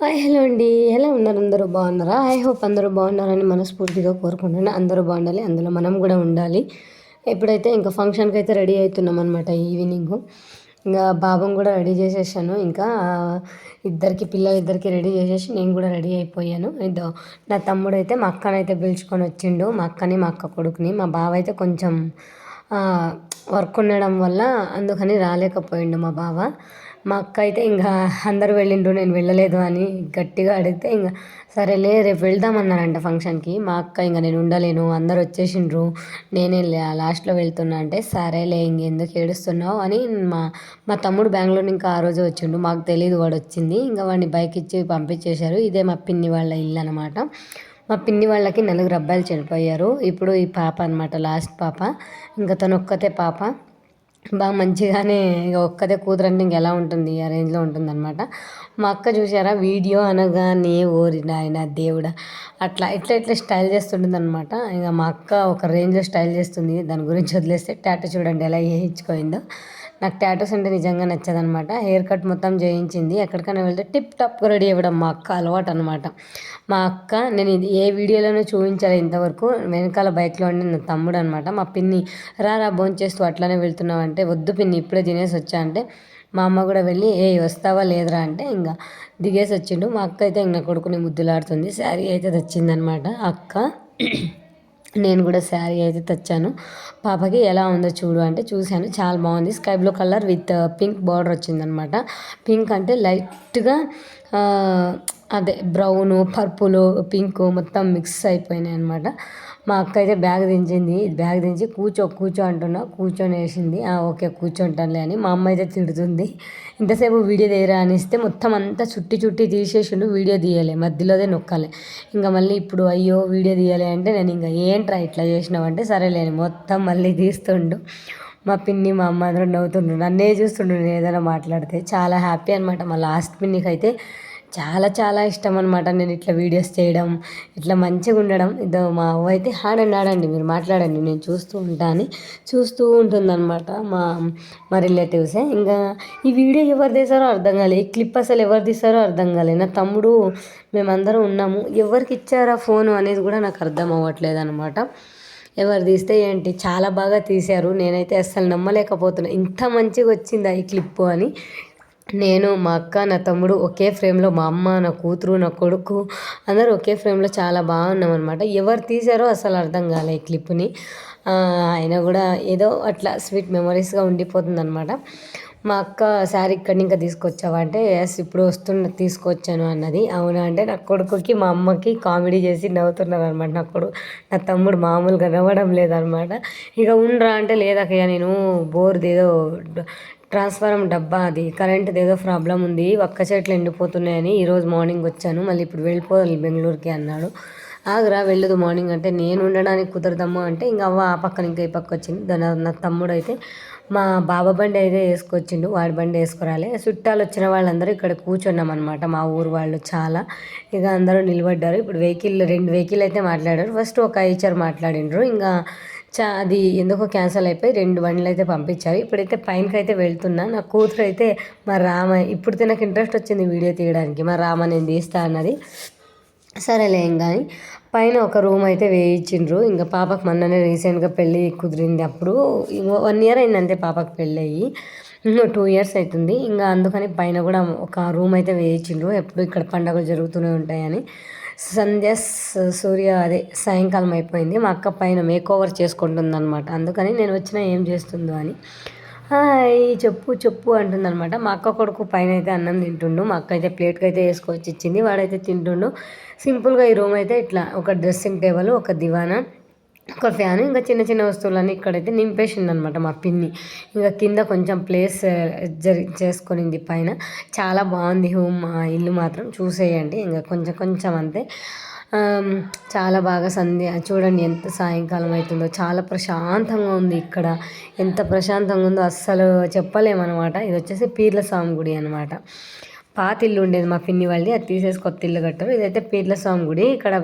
Hi hello అండి. ఎలా ఉన్నారు? అందరూ బాగున్నారా? ఐ హోప్ అందరూ బాగున్నారని మనస్ఫూర్తిగా కోరుకుంటున్నాను. అందరూ బాగుండాలి అందులో మనం కూడా ఉండాలి. ఎప్పుడైతే ఇంకా ఫంక్షన్కి అయితే రెడీ అవుతున్నాం అనమాట ఈవినింగ్ ఇంకా బాబుని కూడా రెడీ చేసేసాను. ఇంకా ఇద్దరికి పిల్లలు ఇద్దరికి రెడీ చేసేసి నేను కూడా రెడీ అయిపోయాను. ఇదో నా తమ్ముడు అయితే మా అక్కనైతే పిలుచుకొని వచ్చిండు. మా అక్కని మా అక్క కొడుకుని. మా బావ అయితే కొంచెం వర్క్ ఉండడం వల్ల అందుకని రాలేకపోయిండు మా బావ. మా అక్క అయితే ఇంకా అందరు వెళ్ళిండ్రు నేను వెళ్ళలేదు అని గట్టిగా అడిగితే ఇంకా సరేలే రేపు వెళ్దామన్నారంట ఫంక్షన్కి. మా అక్క ఇంకా నేను ఉండలేను అందరు వచ్చేసిండ్రు నేనే లాస్ట్లో వెళ్తున్నా అంటే సరేలే ఇంకెందుకు ఏడుస్తున్నావు అని మా మా తమ్ముడు బెంగళూరు ఇంకా ఆ రోజు వచ్చిండు. మాకు తెలియదు వాడు వచ్చింది. ఇంకా వాడిని బైక్ ఇచ్చి పంపించేశారు. ఇదే మా పిన్ని వాళ్ళ ఇల్లు అనమాట మా పిన్ని వాళ్ళకి నలుగురు అబ్బాయిలు చనిపోయారు. ఇప్పుడు ఈ పాప అనమాట లాస్ట్ పాప. ఇంకా తను ఒక్కతే పాప. బాగా మంచిగానే ఇక ఒక్కదే కూతురంటే ఇంక ఎలా ఉంటుంది? ఆ రేంజ్లో ఉంటుంది అనమాట మా అక్క చూసారా వీడియో అనగానే ఓరి నాయన దేవుడా. అట్లా ఇట్లా ఇట్లా స్టైల్ చేస్తుంటుంది అనమాట ఇక మా అక్క ఒక రేంజ్లో స్టైల్ చేస్తుంది. దాని గురించి వదిలేస్తే టాటూ చూడండి ఎలా వేయించుకోయిందో నాకు టాటూస్ అంటే నిజంగా నచ్చదనమాట. హెయిర్ కట్ మొత్తం చేయించింది. ఎక్కడికైనా వెళ్తే టిప్ టాప్ రెడీ అవ్వడం మా అక్క అలవాటు అనమాట. మా అక్క నేను ఇది ఏ వీడియోలోనూ చూపించాలి ఇంతవరకు. వెనకాల బైక్లో ఉండి నా తమ్ముడు అనమాట. మా పిన్ని రా రా భోంచేస్తూ అట్లానే వెళ్తున్నావు అంటే వద్దు పిన్ని ఇప్పుడే తినేసి వచ్చా అంటే మా అమ్మ కూడా వెళ్ళి ఏ వస్తావా లేదురా అంటే ఇంకా దిగేసి వచ్చిండు. మా అక్క అయితే ఇంకా కొడుకుని ముద్దులాడుతుంది. శారీ అయితే తెచ్చిందనమాట. అక్క నేను కూడా శారీ అయితే తెచ్చాను. పాపకి ఎలా ఉందో చూడు అంటే చూశాను. చాలా బాగుంది. Sky blue colour with pink border వచ్చిందనమాట. పింక్ అంటే లైట్గా అదే బ్రౌను పర్పులు పింక్ మొత్తం మిక్స్ అయిపోయినాయి అనమాట మా అక్క అయితే బ్యాగ్ దించింది. బ్యాగ్ దించి కూర్చో కూర్చో అంటున్నా. కూర్చొని వేసింది. ఓకే కూర్చుంటానులే అని మా అమ్మ అయితే తిడుతుంది. ఇంతసేపు వీడియో తీయరా అనిస్తే మొత్తం అంతా చుట్టి చుట్టి తీసేసిండు. వీడియో తీయాలి. మధ్యలోదే నొక్కాలి. ఇంకా మళ్ళీ ఇప్పుడు అయ్యో వీడియో తీయాలి అంటే నేను ఇంకా ఏంట్రా ఇట్లా చేసినావంటే సరేలేని మొత్తం మళ్ళీ తీస్తుండు. మా పిన్ని మా అమ్మ అందరూ నవ్వుతుండ్రు నన్నే చూస్తుండ్రు నేను ఏదైనా మాట్లాడితే. చాలా హ్యాపీ అనమాట మా లాస్ట్ పిన్నికి అయితే చాలా చాలా ఇష్టం అనమాట నేను ఇట్లా వీడియోస్ చేయడం ఇట్లా మంచిగా ఉండడం. ఇదో మా అవ్వ అయితే ఆడండి ఆడండి మీరు మాట్లాడండి నేను చూస్తూ ఉంటాను చూస్తూ ఉంటుందన్నమాట మా మా రిలేటివ్సే ఇంకా ఈ వీడియో ఎవరు తీసారో అర్థం కాలేదు ఈ క్లిప్ అసలు ఎవరు తీసారో అర్థం కాలేదు. నా తమ్ముడు మేమందరం ఉన్నాము. ఎవరికి ఇచ్చారా ఫోను అనేది కూడా నాకు అర్థం అవ్వట్లేదు అనమాట ఎవరు తీస్తే ఏంటి? చాలా బాగా తీశారు. నేనైతే అస్సలు నమ్మలేకపోతున్నా. ఇంత మంచిగా వచ్చిందా ఈ క్లిప్పు అని నేను మా అక్క నా తమ్ముడు ఒకే ఫ్రేమ్లో మా అమ్మ నా కూతురు నా కొడుకు అందరూ ఒకే ఫ్రేమ్లో చాలా బాగున్నాం అనమాట ఎవరు తీశారో అసలు అర్థం కాలే ఈ క్లిప్ని. అయినా కూడా ఏదో అట్లా స్వీట్ మెమరీస్గా ఉండిపోతుంది అనమాట మా అక్క శారీ ఇక్కడి ఇంకా తీసుకొచ్చావా అంటే ఎస్ ఇప్పుడు వస్తున్న తీసుకొచ్చాను అన్నది. అవునా అంటే నా కొడుకుకి మా అమ్మకి కామెడీ చేసి నవ్వుతున్నారు అనమాట నా కొడుకు నా తమ్ముడు మామూలుగా నవ్వడం లేదనమాట ఇక ఉండరా అంటే లేదక్కయ్య నేను బోర్ది ఏదో ట్రాన్స్ఫారం డబ్బా అది. కరెంట్ది ఏదో ప్రాబ్లం ఉంది. ఒక్క చెట్లు ఎండిపోతున్నాయని ఈరోజు మార్నింగ్ వచ్చాను. మళ్ళీ ఇప్పుడు వెళ్ళిపోవాలి బెంగళూరుకి అన్నాడు. ఆగ్రా వెళ్ళదు మార్నింగ్ అంటే నేను ఉండడానికి కుదరదమ్మా అంటే ఇంకా అవ్వ ఆ పక్కన ఇంకా ఈ పక్క వచ్చింది. దాని నా తమ్ముడు అయితే మా బాబా బండి అయితే వేసుకొచ్చిండు. వాడి బండి వేసుకురాలే. చుట్టాలు వచ్చిన వాళ్ళందరూ ఇక్కడ కూర్చున్నాం అనమాట మా ఊరు వాళ్ళు చాలా. ఇక అందరూ నిలబడ్డారు. ఇప్పుడు వెహికల్ రెండు వెహికల్ అయితే మాట్లాడారు. ఫస్ట్ ఒక ఐచర్ మాట్లాడిండ్రు. ఇంకా చా అది ఎందుకో క్యాన్సిల్ అయిపోయి రెండు బండ్లు అయితే పంపించారు. ఇప్పుడైతే పైనకి అయితే వెళ్తున్నా. నా కూతురు అయితే మా రామ ఇప్పుడు నాకు ఇంట్రెస్ట్ వచ్చింది వీడియో తీయడానికి. మా రామ నేను తీస్తా అన్నది. సరేలే ఏం కానీ పైన ఒక రూమ్ అయితే వేయించిండ్రు. ఇంకా పాపకు మొన్ననే రీసెంట్గా పెళ్ళి కుదిరింది అప్పుడు. వన్ ఇయర్ అయింది అంతే పాపకు పెళ్ళి అయ్యి టూ ఇయర్స్ అవుతుంది ఇంకా అందుకని పైన కూడా ఒక రూమ్ అయితే వేయించిండ్రు. ఎప్పుడు ఇక్కడ పండుగలు జరుగుతూనే ఉంటాయని. సంధ్య సూర్య అదే సాయంకాలం అయిపోయింది. మా అక్క పైన మేక్ ఓవర్ చేసుకుంటుంది అనమాట అందుకని నేను వచ్చినా ఏం చేస్తుందో అని. చెప్పు చెప్పు అంటుందన్నమాట. మా అక్క కొడుకు పైన అయితే అన్నం తింటుండు. మా అక్క అయితే ప్లేట్కి అయితే వేసుకొచ్చి ఇచ్చింది. వాడైతే తింటుండు. సింపుల్గా ఈ రూమ్ అయితే ఇట్లా ఒక డ్రెస్సింగ్ టేబుల్ ఒక దివానా ఒక ఫ్యాన్ ఇంకా చిన్న చిన్న వస్తువులన్నీ ఇక్కడైతే నింపేసింది అనమాట మా పిన్ని. ఇంకా కింద కొంచెం ప్లేస్ జరి చేసుకునింది పైన. చాలా బాగుంది హోమ్ ఇల్లు మాత్రం చూసేయండి. ఇంకా కొంచెం కొంచెం అంతే. చాలా బాగా సంధ్య చూడండి ఎంత సాయంకాలం అవుతుందో చాలా ప్రశాంతంగా ఉంది ఇక్కడ. ఎంత ప్రశాంతంగా ఉందో అస్సలు చెప్పలేమన్నమాట. ఇది వచ్చేసి పీర్ల స్వామి గుడి అనమాట పాత ఇల్లు ఉండేది మా పిన్ని వాళ్ళది అది తీసేసి కొత్త ఇల్లు కట్టారు. ఇదైతే పీర్ల స్వామి గుడి. ఇక్కడ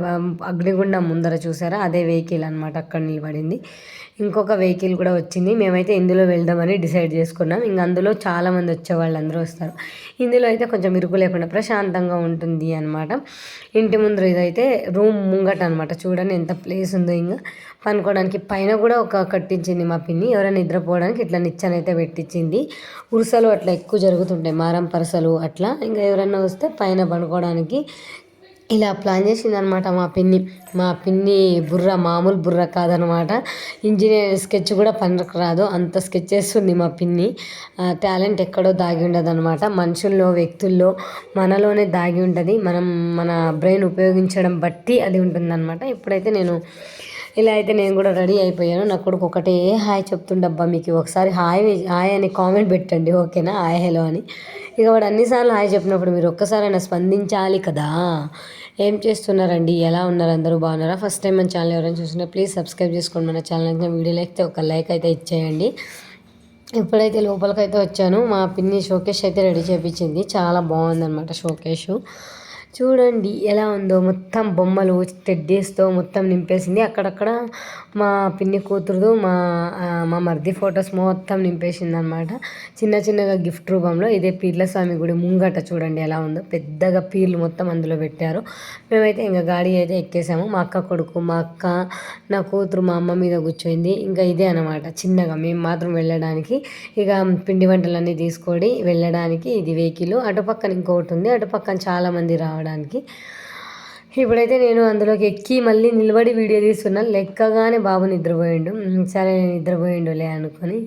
అగ్నిగుండం ముందర చూసారా? అదే వెహికల్ అనమాట అక్కడ నిలబడింది. ఇంకొక వెహికల్ కూడా వచ్చింది. మేమైతే ఇందులో వెళ్దామని డిసైడ్ చేసుకున్నాం. ఇంక అందులో చాలామంది వచ్చే వాళ్ళు అందరూ వస్తారు. ఇందులో అయితే కొంచెం ఇరుకు లేకుండా ప్రశాంతంగా ఉంటుంది అనమాట ఇంటి ముందు ఇదైతే రూమ్ ముంగట అనమాట చూడండి ఎంత ప్లేస్ ఉందో ఇంకా పనుకోవడానికి. పైన కూడా ఒక కట్టించింది మా పిన్ని. ఎవరైనా నిద్రపోవడానికి ఇట్లా నిచ్చెనైతే పెట్టించింది. ఉరుసలు అట్లా ఎక్కువ జరుగుతుంటాయి. మారం పరసలు అట్లా. ఇంకా ఎవరైనా వస్తే పైన పనుకోవడానికి ఇలా ప్లాన్ చేసింది అనమాట మా పిన్ని. మా పిన్ని బుర్ర మామూలు బుర్ర కాదనమాట. ఇంజనీర్ స్కెచ్ కూడా పనికి రాదు. అంత స్కెచ్ చేస్తుంది మా పిన్ని. టాలెంట్ ఎక్కడో దాగి ఉండదు అనమాట మనుషుల్లో వ్యక్తుల్లో మనలోనే దాగి ఉంటుంది. మనం మన బ్రెయిన్ ఉపయోగించడం బట్టి అది ఉంటుందన్నమాట ఇప్పుడైతే నేను ఇలా అయితే నేను కూడా రెడీ అయిపోయాను. నా కొడుకు ఒకటే హాయ్ చెప్తుండబ్బా మీకు ఒకసారి హాయ్ హాయ్ అని కామెంట్ పెట్టండి ఓకేనా? హాయ్ హలో అని. ఇక వాడు అన్నిసార్లు హాయ్ చెప్పినప్పుడు మీరు ఒక్కసారైనా స్పందించాలి కదా? ఏం చేస్తున్నారండి? ఎలా ఉన్నారు? అందరూ బాగున్నారా? ఫస్ట్ టైం మన ఛానల్ ఎవరైనా చూసినా ప్లీజ్ సబ్స్క్రైబ్ చేసుకోండి మన ఛానల్. వీడియో అయితే ఒక లైక్ అయితే ఇచ్చేయండి. ఇప్పుడైతే లోపలికైతే వచ్చాను. మా పిన్ని షోకేష్ అయితే రెడీ చేయించింది చాలా బాగుందన్నమాట షోకేషు. చూడండి ఎలా ఉందో. మొత్తం బొమ్మలు టెడ్డీస్తో మొత్తం నింపేసింది. అక్కడక్కడ మా పిన్ని కూతురుదు మా మా మర్ది ఫొటోస్ మొత్తం నింపేసింది అనమాట చిన్న చిన్నగా గిఫ్ట్ రూపంలో ఇదే పీర్ల స్వామి గుడి ముంగట చూడండి ఎలా ఉందో. పెద్దగా పీర్లు మొత్తం అందులో పెట్టారు. మేమైతే ఇంకా గాడి అయితే ఎక్కేసాము. మా అక్క కొడుకు మా అక్క నా కూతురు మా అమ్మ మీద కూర్చోయింది. ఇంకా ఇదే అనమాట చిన్నగా మేము మాత్రం వెళ్ళడానికి ఇక పిండి వంటలన్నీ తీసుకొని వెళ్ళడానికి ఇది వెహికల్. అటుపక్కన ఇంకొకటి ఉంది. అటుపక్కన చాలామంది రావడానికి ఇప్పుడైతే నేను అందులోకి ఎక్కి మళ్ళీ నిలబడి వీడియో తీస్తున్నాను లెక్కగానే బాబు నిద్రపోయిండు. సరే నిద్రపోయిండులే అనుకొని.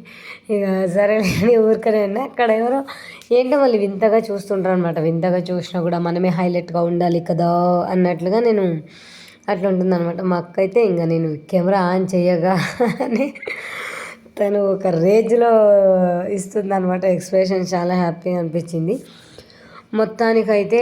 ఇక సరే అని ఊరికనే ఉన్నా. అక్కడ ఎవరో ఏంటో మళ్ళీ వింతగా చూస్తుంటారు అనమాట వింతగా చూసినా కూడా మనమే హైలైట్గా ఉండాలి కదా అన్నట్లుగా నేను అట్లా ఉంటుందన్నమాట. మా అక్క అయితే ఇంకా నేను కెమెరా ఆన్ చేయగా అని తను ఒక రేంజ్లో ఇస్తుంది అనమాట ఎక్స్ప్రెషన్ చాలా హ్యాపీగా అనిపించింది. మొత్తానికైతే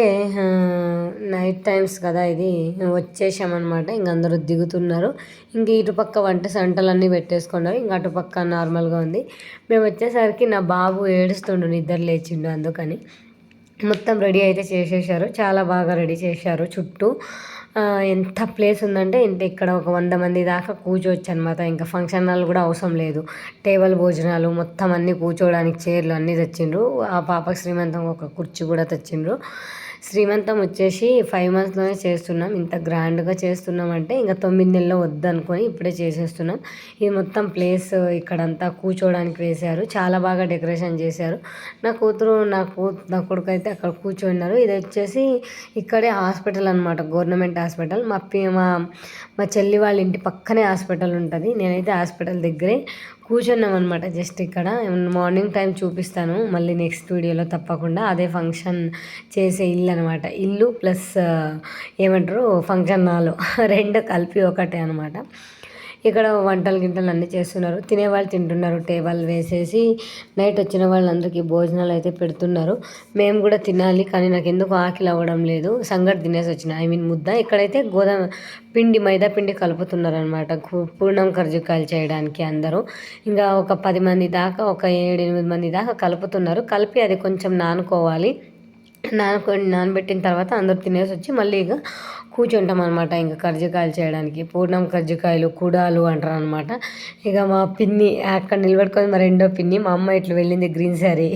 నైట్ టైమ్స్ కదా ఇది. వచ్చేసామన్నమాట. ఇంక అందరూ దిగుతున్నారు. ఇంక ఇటుపక్క వంట సంటలన్నీ పెట్టేసుకున్నారు. ఇంక అటుపక్క నార్మల్గా ఉంది. మేము వచ్చేసరికి నా బాబు ఏడుస్తుండు నిద్ర లేచిండు అందుకని. మొత్తం రెడీ అయితే చేసేసారు. చాలా బాగా రెడీ చేశారు చుట్టూ. ఎంత ప్లేస్ ఉందంటే ఇంత ఇక్కడ ఒక వంద మంది దాకా కూర్చోవచ్చు అనమాట ఇంకా ఫంక్షన్ హాల్ కూడా అవసరం లేదు. టేబుల్ భోజనాలు మొత్తం అన్నీ కూర్చోవడానికి చైర్లు అన్నీ తెచ్చిండ్రు. ఆ పాప శ్రీమంతం ఒక కుర్చీ కూడా తెచ్చిండ్రు. శ్రీమంతం వచ్చేసి ఫైవ్ మంత్స్లోనే చేస్తున్నాం. ఇంత గ్రాండ్గా చేస్తున్నాం అంటే ఇంకా తొమ్మిది నెలలు వద్దనుకొని ఇప్పుడే చేసేస్తున్నాం. ఇది మొత్తం ప్లేస్ ఇక్కడంతా కూర్చోవడానికి వేశారు. చాలా బాగా డెకరేషన్ చేశారు. నా కూతురు నా కూ నా కొడుకు అయితే అక్కడ కూర్చున్నారు. ఇది వచ్చేసి ఇక్కడే హాస్పిటల్ అనమాట గవర్నమెంట్ హాస్పిటల్. మా మా మా చెల్లి వాళ్ళ ఇంటి పక్కనే హాస్పిటల్ ఉంటుంది. నేనైతే హాస్పిటల్ దగ్గరే కూర్చున్నాం అనమాట జస్ట్ ఇక్కడ. మార్నింగ్ టైం చూపిస్తాను మళ్ళీ నెక్స్ట్ వీడియోలో తప్పకుండా అదే ఫంక్షన్ చేసే ఇల్లు అనమాట ఇల్లు ప్లస్ ఏమంటారు ఫంక్షన్ హాల్. రెండు కలిపి ఒకటే అనమాట ఇక్కడ వంటలు గింటలు అన్నీ చేస్తున్నారు. తినేవాళ్ళు తింటున్నారు. టేబుల్ వేసేసి నైట్ వచ్చిన వాళ్ళందరికీ భోజనాలు అయితే పెడుతున్నారు. మేము కూడా తినాలి కానీ నాకు ఎందుకు ఆకలి అవ్వడం లేదు. సంగటి తినేసి వచ్చిన ఐ మీన్ ముద్ద. ఇక్కడైతే గోధుమ పిండి మైదా పిండి కలుపుతున్నారు అనమాట పూర్ణం కర్జుకాయలు చేయడానికి అందరూ. ఇంకా ఒక పది మంది దాకా ఒక ఏడు ఎనిమిది మంది దాకా కలుపుతున్నారు. కలిపి అది కొంచెం నానుకోవాలి. నానకొని నానబెట్టిన తర్వాత అందరు తినేసి వచ్చి మళ్ళీ ఇక కూర్చుంటాం అనమాట ఇంకా కర్జికాయలు చేయడానికి పూర్ణం కర్జికాయలు కుడాలు అంటారు అనమాట ఇక మా పిన్ని అక్కడ నిలబెట్టుకొని మా రెండో పిన్ని మా అమ్మ ఇట్లా వెళ్ళింది గ్రీన్ శారీ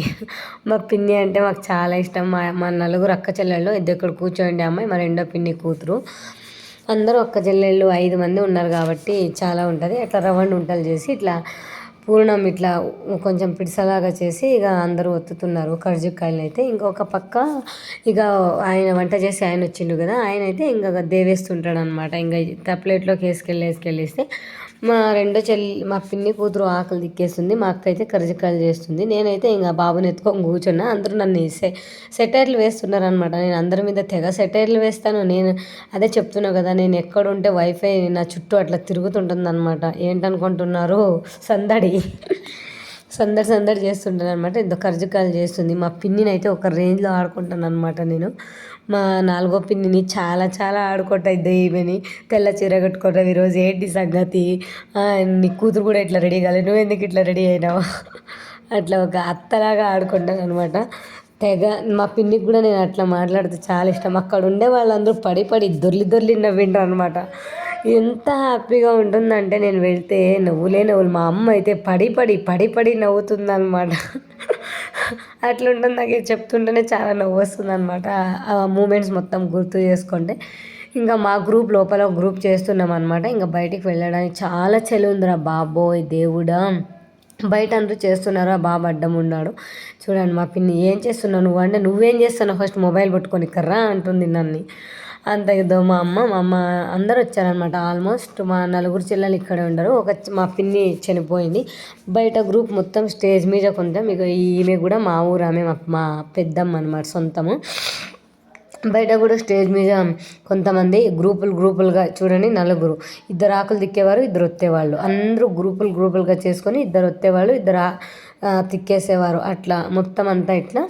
మా పిన్ని అంటే మాకు చాలా ఇష్టం. మా మా నలుగురు అక్క చెల్లెళ్ళు ఇద్దరు కూర్చోండి అమ్మాయి మా రెండో పిన్ని కూతురు. అందరూ ఒక్క చెల్లెళ్ళు ఐదు మంది ఉన్నారు కాబట్టి చాలా ఉంటుంది. అట్లా రవ్వండి వంటలు చేసి ఇట్లా పూర్ణం ఇట్లా కొంచెం పిడిసలాగా చేసి ఇక అందరూ ఒత్తుతున్నారు. కర్జుకాయలు అయితే ఇంకొక పక్క ఇక ఆయన వంట చేసి ఆయన వచ్చిండు కదా ఆయన అయితే ఇంకా దేవేస్తుంటాడు అనమాట ఇంకా ప్లేట్లోకి వేసుకెళ్ళి వేసుకెళ్ళేస్తే మా రెండో చెల్లి మా పిన్ని కూతురు ఆకలి దిక్కేస్తుంది మా అక్క అయితే కరిజికాయలు చేస్తుంది. నేనైతే ఇంకా బాబుని ఎత్తుకొని కూర్చున్నా. అందరూ నన్ను సె సెటైర్లు వేస్తున్నారనమాట నేను అందరి మీద తెగ సెటైర్లు వేస్తాను. నేను అదే చెప్తున్నా కదా నేను ఎక్కడుంటే వైఫై నా చుట్టూ అట్లా తిరుగుతుంటుంది అనమాట ఏంటనుకుంటున్నారు? సందడి. సందడి సందడి చేస్తుంటాను అనమాట ఇంత కర్జకాయలు చేస్తుంది. మా పిన్నిని అయితే ఒక రేంజ్లో ఆడుకుంటాను అనమాట నేను. మా నాలుగో పిన్నిని చాలా చాలా ఆడుకుంటా ఈమెని. తెల్ల చీర కట్టుకుంటాం ఈరోజు ఏంటి సంగతి? నీ కూతురు కూడా ఇట్లా రెడీ కాలేదు నువ్వు ఎందుకు ఇట్లా రెడీ అయినావు? అట్లా ఒక అత్తలాగా ఆడుకుంటాను అనమాట తెగ మా పిన్నికి కూడా నేను అట్లా మాట్లాడితే చాలా ఇష్టం. అక్కడ ఉండే వాళ్ళందరూ పడి పడి దొర్లి దొర్లి నవ్వింటారు అనమాట ఎంత హ్యాపీగా ఉంటుందంటే నేను వెళ్తే నవ్వులే నవ్వులు. మా అమ్మ అయితే పడి పడి పడి పడి అట్లుంటుంది. నాకు చెప్తుంటేనే చాలా నవ్వు వస్తుంది అనమాట ఆ మూమెంట్స్ మొత్తం గుర్తు చేసుకుంటే. ఇంకా మా గ్రూప్ లోపల గ్రూప్ చేస్తున్నాం అనమాట ఇంకా బయటికి వెళ్ళడానికి చాలా చలి ఉందిరా బాబోయ్ దేవుడా. బయట అందరూ చేస్తున్నారు? ఆ బాబు అడ్డం ఉన్నాడు. చూడండి మా పిన్ని ఏం చేస్తున్నావు నువ్వు? అంటే నువ్వేం చేస్తున్నావు? ఫస్ట్ మొబైల్ పట్టుకొని కర్రా అంటుంది నన్ను. అంత ఇదో మా అమ్మ మా అమ్మ అందరు వచ్చారనమాట ఆల్మోస్ట్ మా నలుగురు చెల్లెలు ఇక్కడే ఉండరు. ఒక మా పిన్ని చనిపోయింది. బయట గ్రూప్ మొత్తం స్టేజ్ మీద కొంచెం ఇక ఈమె కూడా మా ఊరు ఆమె మా పెద్దమ్మ అనమాట సొంతము. బయట కూడా స్టేజ్ మీద కొంతమంది గ్రూపులు గ్రూపులుగా చూడండి నలుగురు. ఇద్దరు ఆకులు తిక్కేవారు ఇద్దరు వచ్చేవాళ్ళు అందరూ గ్రూపులు గ్రూపులుగా చేసుకొని ఇద్దరు వచ్చేవాళ్ళు ఇద్దరు తిక్కేసేవారు. అట్లా మొత్తం అంతా ఇట్లా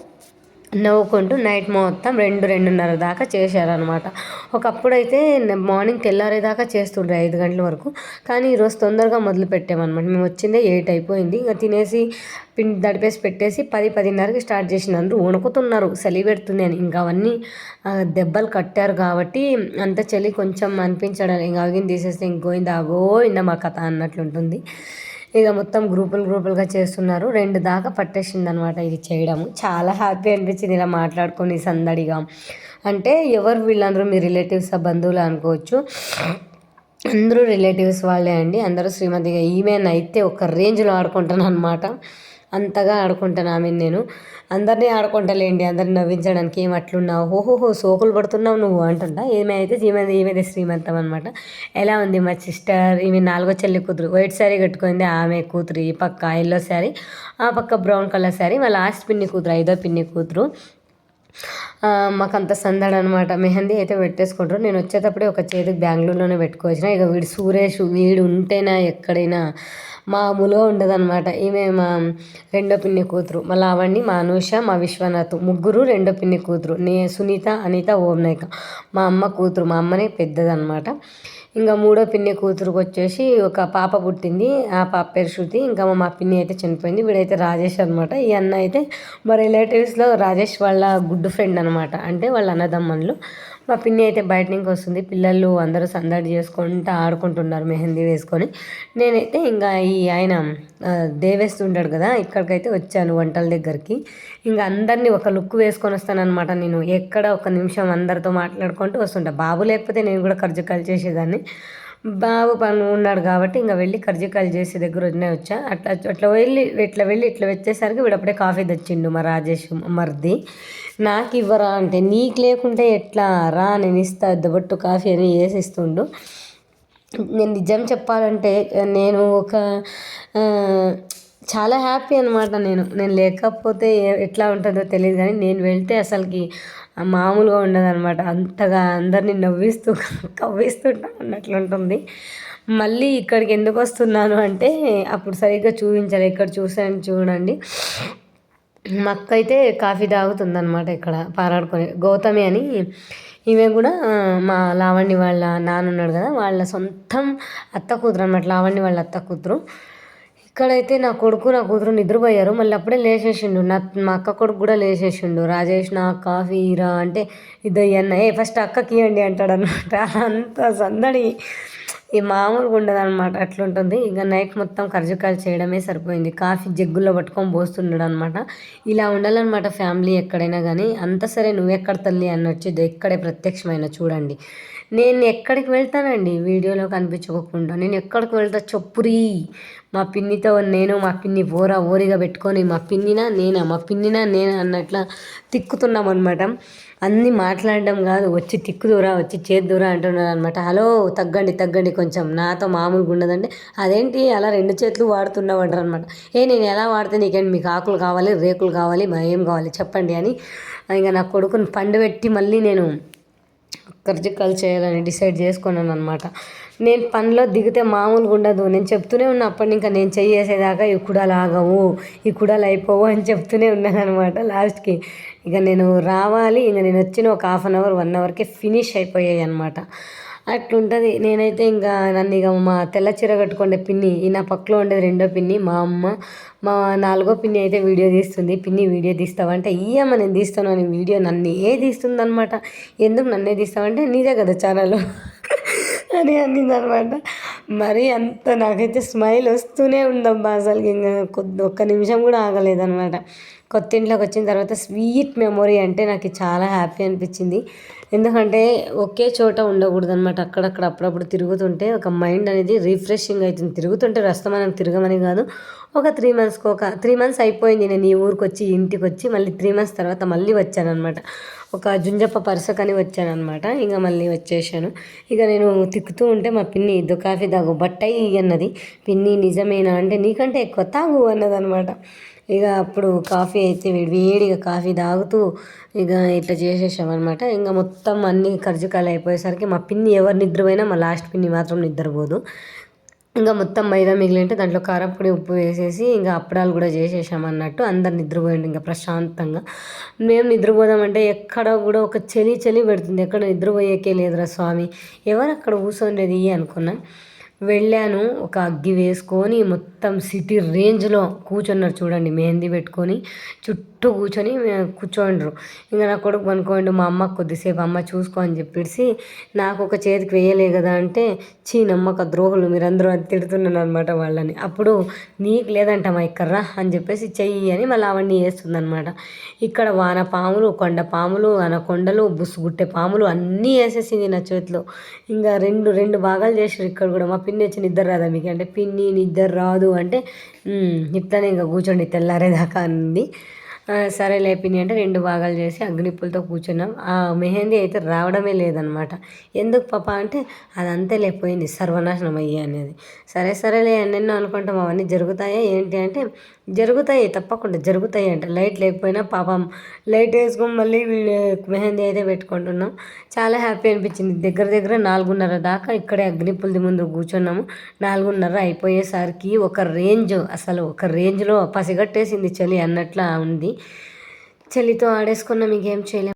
నవ్వుకుంటూ నైట్ మొత్తం రెండు రెండున్నర దాకా చేశారనమాట ఒకప్పుడైతే మార్నింగ్ తెల్లారేదాకా చేస్తుండ్రు ఐదు గంటల వరకు. కానీ ఈరోజు తొందరగా మొదలు పెట్టామన్నమాట మేము వచ్చిందే ఎయిట్ అయిపోయింది. ఇంకా తినేసి పిండి దడిపేసి పెట్టేసి పది పదిన్నరకి స్టార్ట్ చేసిన అందరూ వణుకుతున్నారు. చలి పెడుతుంది అని. ఇంకా అవన్నీ దెబ్బలు కట్టారు కాబట్టి అంత చలి కొంచెం అనిపించడం ఇంకా అవిని తీసేస్తే ఇంకోయింది ఆగో ఇంద మా కథ అన్నట్లుంటుంది. ఇక మొత్తం గ్రూపులు గ్రూపులుగా చేస్తున్నారు. రెండు దాకా పట్టేసింది అనమాట ఇది చేయడము. చాలా హ్యాపీ అనిపించింది ఇలా మాట్లాడుకొని సందడిగా. అంటే ఎవరు వీళ్ళందరూ మీ రిలేటివ్స్ బంధువులు అనుకోవచ్చు. అందరూ రిలేటివ్స్ వాళ్ళే అండి. అందరూ శ్రీమతిగా ఈమెనైతే ఒక రేంజ్లో ఆడుకుంటాను అనమాట అంతగా ఆడుకుంటాను ఆమె నేను. అందరినీ ఆడుకుంటలేండి అందరిని నవ్వించడానికి ఏం అట్లున్నావు? ఓహోహో సోకులు పడుతున్నావు నువ్వు అంటుంటా ఏమే అయితే ఈమెది ఈమెదే శ్రీమంతం అనమాట ఎలా ఉంది మా సిస్టర్? ఈమె నాలుగో చెల్లి కూతురు. వైట్ శారీ కట్టుకుంది ఆమె కూతురు ఈ పక్క ఎల్లో శారీ ఆ పక్క బ్రౌన్ కలర్ శారీ మా లాస్ట్ పిన్ని కూతురు ఐదో పిన్ని కూతురు. మాకు అంత సందడి అనమాట మెహందీ అయితే పెట్టేసుకుంటారు. నేను వచ్చేటప్పుడే ఒక చేతికి బెంగళూరులోనే పెట్టుకోవచ్చిన ఇక వీడు సురేష్ వీడు ఉంటేనా ఎక్కడైనా మామూలుగా ఉండదన్నమాట. ఈమె మా రెండో పిన్ని కూతురు. మా లావణ్ణి మా అనూష మా విశ్వనాథ్. ముగ్గురు రెండో పిన్ని కూతురు. నే సునీత అనిత ఓంనాయక మా అమ్మ కూతురు. మా అమ్మనే పెద్దదనమాట ఇంకా మూడో పిన్ని కూతురుకు వచ్చేసి ఒక పాప పుట్టింది. ఆ పాప పేరు శృతి. ఇంకా మా పిన్ని అయితే చనిపోయింది. వీడైతే రాజేష్ అనమాట ఈ అన్న అయితే మా రిలేటివ్స్లో రాజేష్ వాళ్ళ గుడ్ ఫ్రెండ్ అనమాట అంటే వాళ్ళ అన్నదమ్మన్లు మా పిన్ని అయితే బయట నుంచి వస్తుంది. పిల్లలు అందరూ సందడి చేసుకుంటూ ఆడుకుంటున్నారు మెహందీ వేసుకొని. నేనైతే ఇంకా ఈ ఆయన దేవేస్తుంటాడు కదా ఇక్కడికైతే వచ్చాను వంటల దగ్గరికి. ఇంకా అందరినీ ఒక లుక్ వేసుకొని వస్తానమాట నేను. ఎక్కడ ఒక నిమిషం అందరితో మాట్లాడుకుంటూ వస్తుంటా. బాబు లేకపోతే నేను కూడా ఖర్చు కలిసేసేదాన్ని బాబు పని ఉన్నాడు కాబట్టి ఇంకా వెళ్ళి కర్జికాయలు చేసే దగ్గర వచ్చినా వచ్చా. అట్లా అట్లా వెళ్ళి ఇట్లా వెళ్ళి ఇట్లా వచ్చేసరికి వీడప్పుడే కాఫీ తెచ్చిండు మా రాజేష్ మర్ది. నాకు ఇవ్వరా అంటే నీకు లేకుంటే ఎట్లా రా నేను ఇస్తా దొబట్టు కాఫీ అని వేసిస్తుండు నేను నిజం చెప్పాలంటే నేను ఒక చాలా హ్యాపీ అనమాట నేను. నేను లేకపోతే ఎట్లా ఉంటుందో తెలియదు కానీ నేను వెళ్తే అసలుకి మామూలుగా ఉండదనమాట అంతగా అందరినీ నవ్విస్తూ కవ్విస్తుంటా అన్నట్లుంటుంది మళ్ళీ ఇక్కడికి ఎందుకు వస్తున్నాను అంటే అప్పుడు సరిగ్గా చూపించాలి. ఇక్కడ చూసాను చూడండి. మా అక్క అయితే కాఫీ తాగుతుందనమాట ఇక్కడ పారాడుకొని. గౌతమి అని ఈమె కూడా మా లావణ్య వాళ్ళ నాన్న ఉన్నాడు కదా వాళ్ళ సొంతం అత్త కూతురు అనమాట లావణ్య వాళ్ళ అత్త కూతురు. ఇక్కడైతే నా కొడుకు నా కూతురు నిద్రపోయారు. మళ్ళీ అప్పుడే లేచేసిండు. నా మా అక్క కొడుకు కూడా లేచేసిండు. రాజేష్ నా కాఫీ రా అంటే ఇద్దయ్యన్న ఏ ఫస్ట్ అక్కకి ఇవ్వండి అంటాడు అనమాట అంత సందడి. ఈ మామూలుగా ఉండదు అనమాట అట్లుంటుంది. ఇక నైట్ మొత్తం కర్జకాయలు చేయడమే సరిపోయింది. కాఫీ జగ్గుల్లో పట్టుకొని పోస్తున్నాడు అనమాట ఇలా ఉండాలన్నమాట ఫ్యామిలీ ఎక్కడైనా కానీ అంత సరే నువ్వెక్కడ తల్లి అన్నొచ్చి ఎక్కడే ప్రత్యక్షమైన చూడండి. నేను ఎక్కడికి వెళ్తానండి? వీడియోలో కనిపించుకోకుండా. నేను ఎక్కడికి వెళ్తా? చెప్పురి. మా పిన్నితో నేను మా పిన్ని ఓరా ఓరిగా పెట్టుకొని మా పిన్నినా నేనా మా పిన్నినా నేనా అన్నట్లా తిక్కుతున్నాం అనమాట అన్నీ మాట్లాడడం కాదు. వచ్చి తిక్కుదూరా వచ్చి చేద్దురా అంటున్నారు అనమాట హలో తగ్గండి తగ్గండి కొంచెం. నాతో మామూలుగా ఉండదండి. అదేంటి? అలా రెండు చేతులు వాడుతున్నావు అంటారు అనమాట ఏ నేను ఎలా వాడితే నీకేంటి? మీకు ఆకులు కావాలి రేకులు కావాలి ఏం కావాలి చెప్పండి అని ఇంకా నా కొడుకుని పండు పెట్టి మళ్ళీ నేను కర్జికాయలు చేయాలని డిసైడ్ చేసుకున్నాను అనమాట నేను పనిలో దిగితే మామూలుగా ఉండదు. నేను చెప్తూనే ఉన్నా అప్పటి ఇంకా నేను చేసేదాకా ఈ కుడాలు ఆగవు ఈ కుడాలు అయిపోవు అని చెప్తూనే ఉన్నాను అనమాట లాస్ట్కి. ఇక నేను రావాలి. ఇంకా నేను వచ్చిన ఒక హాఫ్ అన్ అవర్ వన్ అవర్కి ఫినిష్ అయిపోయాయి అనమాట అట్లుంటుంది. నేనైతే ఇంకా నన్ను ఇక మా తెల్ల చీర కట్టుకుండే పిన్ని ఈ నా పక్కలో ఉండేది రెండో పిన్ని మా అమ్మ మా నాలుగో పిన్ని అయితే వీడియో తీస్తుంది. పిన్ని వీడియో తీస్తావంటే ఇయ్యమ్మ నేను తీస్తాను అని వీడియో నన్ను ఏ తీస్తుంది అనమాట ఎందుకు నన్నే తీస్తావంటే నీదే కదా ఛానల్. అని అనింది మరి అంత నాకైతే స్మైల్ వస్తూనే ఉందబ్బా అసలు ఇంకా కొద్ది ఒక్క నిమిషం కూడా ఆగలేదన్నమాట కొత్త ఇంట్లోకి వచ్చిన తర్వాత స్వీట్ మెమొరీ అంటే నాకు చాలా హ్యాపీ అనిపించింది. ఎందుకంటే ఒకే చోట ఉండకూడదు అనమాట అక్కడక్కడ అప్పుడప్పుడు తిరుగుతుంటే ఒక మైండ్ అనేది రిఫ్రెషింగ్ అవుతుంది తిరుగుతుంటే రస్తం మనం తిరగమని కాదు. ఒక త్రీ మంత్స్కి ఒక త్రీ మంత్స్ అయిపోయింది. నేను ఈ ఊరికి వచ్చి ఇంటికి వచ్చి మళ్ళీ త్రీ మంత్స్ తర్వాత మళ్ళీ వచ్చాను అనమాట ఒక జుంజప్ప పరుసకని వచ్చాను అనమాట ఇంకా మళ్ళీ వచ్చేసాను. ఇక నేను తిక్కుతూ ఉంటే మా పిన్ని ఇద్దు కాఫీ తాగు బట్టయి అన్నది. పిన్ని నిజమేనా? అంటే నీకంటే ఎక్కువ తాగు అన్నదనమాట ఇక అప్పుడు కాఫీ అయితే వేడి వేడిగా కాఫీ తాగుతూ ఇక ఇట్లా చేసేసామన్నమాట. ఇంకా మొత్తం అన్ని కర్జకాయలు అయిపోయేసరికి మా పిన్ని ఎవరు నిద్రపోయినా మా లాస్ట్ పిన్ని మాత్రం నిద్రపోదు. ఇంకా మొత్తం మైదా మిగిలింటే దాంట్లో కారపొడి ఉప్పు వేసేసి ఇంకా అప్పడాలు కూడా చేసేసామన్నట్టు అందరు నిద్రపోయింది ఇంకా ప్రశాంతంగా. మేము నిద్రపోదామంటే ఎక్కడ కూడా ఒక చలి చలి పెడుతుంది. ఎక్కడ నిద్రపోయేకే లేదురా స్వామి. ఎవరు అక్కడ కూర్చోండేది అనుకున్నా. వెళ్ళాను ఒక అగ్గి వేసుకొని మొత్తం మొత్తం సిటీ రేంజ్లో కూర్చున్నారు చూడండి మెహందీ పెట్టుకొని చుట్టూ కూర్చొని కూర్చోండ్రు. ఇంకా నా కొడుకు పనుకోండు మా అమ్మ కొద్దిసేపు అమ్మ చూసుకో అని చెప్పేసి నాకు ఒక చేతికి వేయలే కదా అంటే చీ నమ్మక ద్రోహులు మీరందరూ అది తిడుతున్నాను అనమాట వాళ్ళని. అప్పుడు నీకు లేదంట మా ఇక్కర్రా అని చెప్పేసి చెయ్యి అని మళ్ళీ అవన్నీ వేస్తుందనమాట ఇక్కడ వాన పాములు కొండ పాములు అనకొండలు బుస్సుగుట్టే పాములు అన్నీ వేసేసింది నా చేతిలో. ఇంకా రెండు రెండు భాగాలు చేసారు ఇక్కడ కూడా. మా పిన్ని వచ్చి నిద్ర రాదా మీకు? అంటే పిన్ని నిద్ర రాదు. అంటే ఇట్లనే ఇంకా కూర్చోండి తెల్లారేదాకా అంది. సరే పిన్ని అంటే రెండు భాగాలు చేసి అగ్నిప్పులతో కూర్చున్నాం. ఆ మెహందీ అయితే రావడమే లేదనమాట. ఎందుకు పాప? అంటే అదంతే లేకపోయింది సర్వనాశనం అయ్యే అనేది. సరే సరేలే ఎన్నెన్నో అనుకుంటాం. అవన్నీ జరుగుతాయా ఏంటి అంటే జరుగుతాయి తప్పకుండా జరుగుతాయి అంటే. లైట్ లేకపోయినా పాపం లైట్ వేసుకొని మళ్ళీ మెహందీ అయితే పెట్టుకుంటున్నాం. చాలా హ్యాపీ అనిపించింది. దగ్గర దగ్గర నాలుగున్నర దాకా ఇక్కడే అగ్నిపుల్ది ముందు కూర్చున్నాము. నాలుగున్నర అయిపోయేసరికి ఒక రేంజ్ అసలు ఒక రేంజ్లో పసిగట్టేసింది చలి అన్నట్లా ఉంది. చలితో ఆడేసుకున్నాం ఇంకేం చేయలేము